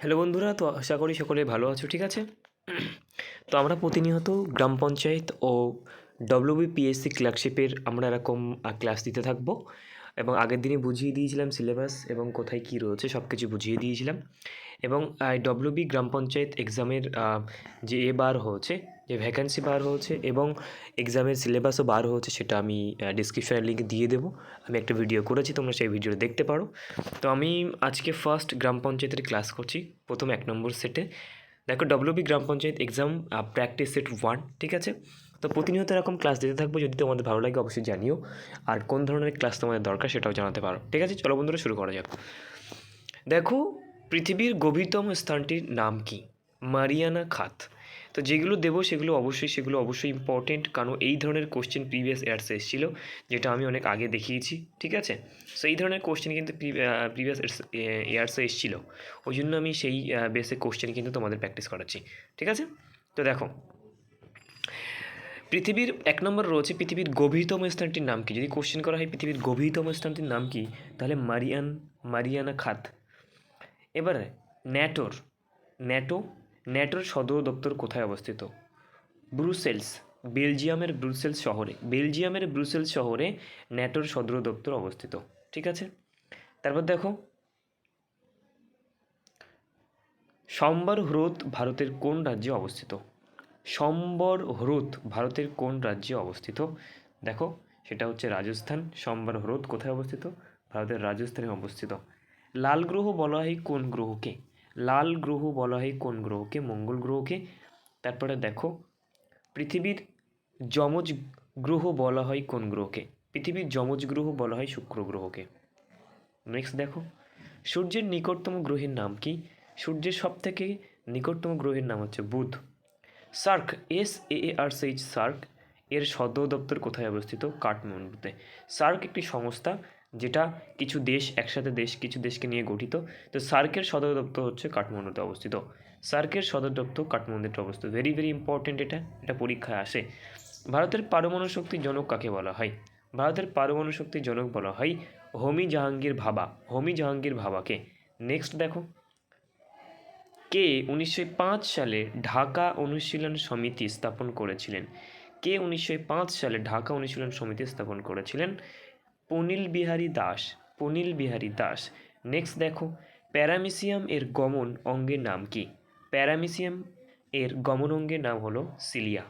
Hello বন্ধুরা, তো আশা করি সকলে ভালো আছো, ঠিক আছে? তো আমরা প্রতিনিয়ত গ্রাম পঞ্চায়েত ও ডব্লিউবিপিএসসি ক্লার্কশিপের আমরা এরকম ক্লাস দিতে থাকব এবং আগের দিনে বুঝিয়ে দিয়েছিলাম সিলেবাস এবং কোথায় কী রয়েছে সব কিছু বুঝিয়ে দিয়েছিলাম এবং ডব্লিউবি গ্রাম পঞ্চায়েত এক্সামের যে এ বার হয়েছে যে ভ্যাকান্সি বার হয়েছে এবং এক্সামের সিলেবাসও বার হয়েছে, সেটা আমি ডিসক্রিপশানে লিঙ্ক দিয়ে দেবো। আমি একটা ভিডিও করেছি, তোমরা সেই ভিডিওটা দেখতে পারো। তো আমি আজকে ফার্স্ট গ্রাম পঞ্চায়েতের ক্লাস করছি, প্রথম এক নম্বর সেটে দেখো WB gram panchayat exam practice set one ঠিক আছে? তো প্রতিনিয়ত এরকম ক্লাস দিতে থাকব, যদি তোমাদের ভালো লাগে অবশ্যই জানিও। আর কোন ধরনের ক্লাস তোমাদের দরকার, সেটাও জানাতে পারো। ঠিক আছে? চলো বন্ধুরা, শুরু করা যাক। দেখো, পৃথিবীর গভীরতম স্থানটির নাম কি? মারিয়ানা খাত। তো যেগুলো দেবো সেগুলো অবশ্যই সেগুলো অবশ্যই ইম্পর্টেন্ট কারণ এই ধরনের কোশ্চেন প্রিভিয়াস ইয়ার্সে এসেছিল, যেটা আমি অনেক আগে দেখিয়েছি, ঠিক আছে? সো এই ধরনের কোশ্চেন কিন্তু প্রিভিয়াস ইয়ার্সে এসেছিল। ওই জন্য আমি সেই বেসে কোশ্চেন কিন্তু তোমাদের প্র্যাকটিস করাচ্ছি, ঠিক আছে? তো দেখো, পৃথিবীর এক নম্বর রয়েছে পৃথিবীর গভীরতম স্থানটির নাম কি? যদি কোশ্চেন করা হয় পৃথিবীর গভীরতম স্থানটির নাম কি? তাহলে মারিয়ান, মারিয়ানা খাত। এবারে, ন্যাটোর, ন্যাটো ন্যাটোর সদর দপ্তর কোথায় অবস্থিত? ব্রুসেলস, বেলজিয়ামের ব্রুসেলস শহরে। বেলজিয়ামের ব্রুসেলস শহরে ন্যাটোর সদর দপ্তর অবস্থিত। ঠিক আছে? তারপর দেখো। সম্বর হ্রদ ভারতের কোন রাজ্যে অবস্থিত? সম্বর হ্রদ ভারতের কোন রাজ্যে অবস্থিত? দেখো, সেটা হচ্ছে রাজস্থান। সম্বর হ্রদ কোথায় অবস্থিত? ভারতের রাজস্থানে অবস্থিত। লাল গ্রহ বলা হয় কোন গ্রহকে? লাল গ্রহ বলা হয় কোন গ্রহকে? মঙ্গল গ্রহকে। তারপরে দেখো, পৃথিবীর যমজ গ্রহ বলা হয় কোন গ্রহকে? পৃথিবীর যমজ গ্রহ বলা হয় শুক্র গ্রহকে। নেক্সট দেখো, সূর্যের নিকটতম গ্রহের নাম কি? সূর্যের সব থেকে নিকটতম গ্রহের নাম হচ্ছে বুধ। SAARC S A R সেইচ SAARC, এর সদর দপ্তর কোথায় অবস্থিত? কাঠমান্ডুতে। সার্ক একটি সংস্থা যেটা কিছু দেশ একসাথে দেশ, কিছু দেশকে নিয়ে গঠিত। তো সার্কের সদর দপ্তর হচ্ছে কাঠমান্ডুতে অবস্থিত। সার্কের সদর দপ্তর কাঠমান্ডুতে অবস্থিত। ভেরি ভেরি ইম্পর্টেন্ট এটা। এটা পরীক্ষায় আসে। ভারতের পারমাণু শক্তির জনক কাকে বলা হয়? ভারতের পারমাণু শক্তির জনক বলা হয় হোমি জাহাঙ্গীর ভাবা। হোমি জাহাঙ্গীর ভাবাকে। নেক্সট দেখো। কে উনিশশো পাঁচ সালে ঢাকা অনুশীলন সমিতি স্থাপন করেছিলেন? কে উনিশশো পাঁচ সালে ঢাকা অনুশীলন সমিতি স্থাপন করেছিলেন? পনিল বিহারী দাস, পনিল বিহারী দাস। নেক্সট দেখো, প্যারামিসিয়াম এর গমন অঙ্গের নাম কি? প্যারামিসিয়াম এর গমন অঙ্গের নাম হলো সিলিয়া।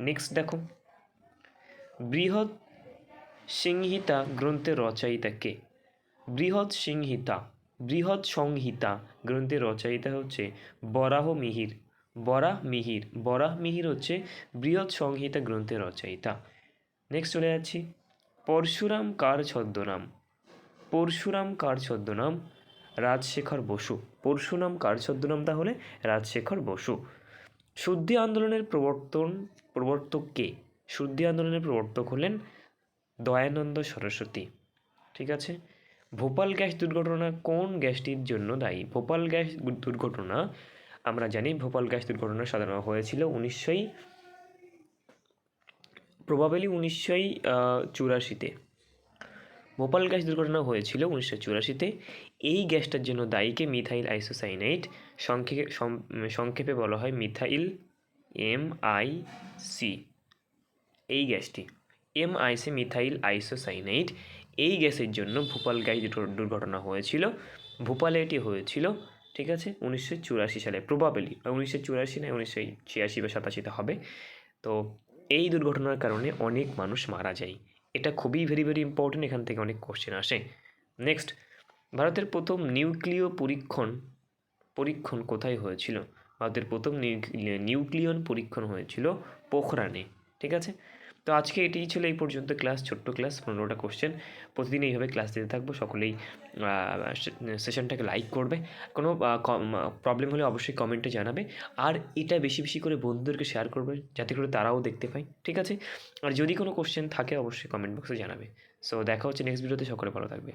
নেক্সট দেখো, বৃহৎ সিংহিতা গ্রন্থের রচয়িতা কে? বৃহৎ সিংহিতা, বৃহৎ সংহিতা গ্রন্থের রচয়িতা হচ্ছে বরাহ মিহির। বরাহ মিহির বরাহ মিহির হচ্ছে বৃহৎ সংহিতা গ্রন্থের রচয়িতা। নেক্সট চলে যাচ্ছি। পরশুরাম কার ছদ্মনাম? পরশুরাম কার ছদ্মনাম? রাজশেখর বসু। পরশুরাম কার ছদ্মনাম তাহলে? রাজশেখর বসু। শুদ্ধি আন্দোলনের প্রবর্তন, প্রবর্তক কে? শুদ্ধি আন্দোলনের প্রবর্তক হলেন দয়ানন্দ সরস্বতী। ঠিক আছে? ভোপাল গ্যাস দুর্ঘটনা কোন গ্যাসটির জন্য দায়ী? ভোপাল গ্যাস দুর্ঘটনা, আমরা জানি ভোপাল গ্যাস দুর্ঘটনা সাধারণ হয়েছিল উনিশশোই প্রবাবেলি উনিশশোই চুরাশিতে। ভোপাল গ্যাস দুর্ঘটনা হয়েছিল উনিশশো চুরাশিতে। এই গ্যাসটার জন্য দায়ীকে মিথাইল আইসোসাইনাইট সংক্ষেপে সংক্ষেপে বলা হয় মিথাইল এম আই সি। এই গ্যাসটি, এম আইসি মিথাইল আইসোসাইনাইট এই গ্যাসের জন্য ভোপাল গ্যাস দুর্ঘটনা হয়েছিল। ভোপালে এটি হয়েছিল, ঠিক আছে? উনিশশো চুরাশি সালে প্রবাবেলি উনিশশো চুরাশি নয় উনিশশো ছিয়াশি বা সাতাশিতে হবে। তো এই দুর্ঘটনার কারণে অনেক মানুষ মারা যায়। এটা খুবই ভেরি ভেরি ইম্পর্টেন্ট এখান থেকে অনেক কোশ্চেন আসে। নেক্সট ভারতের প্রথম নিউক্লিয় পরীক্ষণ পরীক্ষণ কোথায় হয়েছিল? ভারতের প্রথম নিউক্লিয়ন পরীক্ষণ হয়েছিল পোখরানে, ঠিক আছে? তো আজকে এটিই ছিল এই পর্যন্ত ক্লাস, ছোট্ট ক্লাস, পনেরোটা কোশ্চেন প্রতিদিন এইভাবে ক্লাস দিতে থাকব, সকলেই সেশনটাকে লাইক করবে। কোনো প্রবলেম হলে অবশ্যই কমেন্টে জানাবে। আর এটা বেশি বেশি করে বন্ধুদেরকে শেয়ার করবে, যাতে করে তারাও দেখতে পায়, ঠিক আছে? আর যদি কোনো কোশ্চেন থাকে, অবশ্যই কমেন্ট বক্সে জানাবে। সো দেখা হচ্ছে নেক্সট ভিডিওতে সকলে ভালো থাকবে।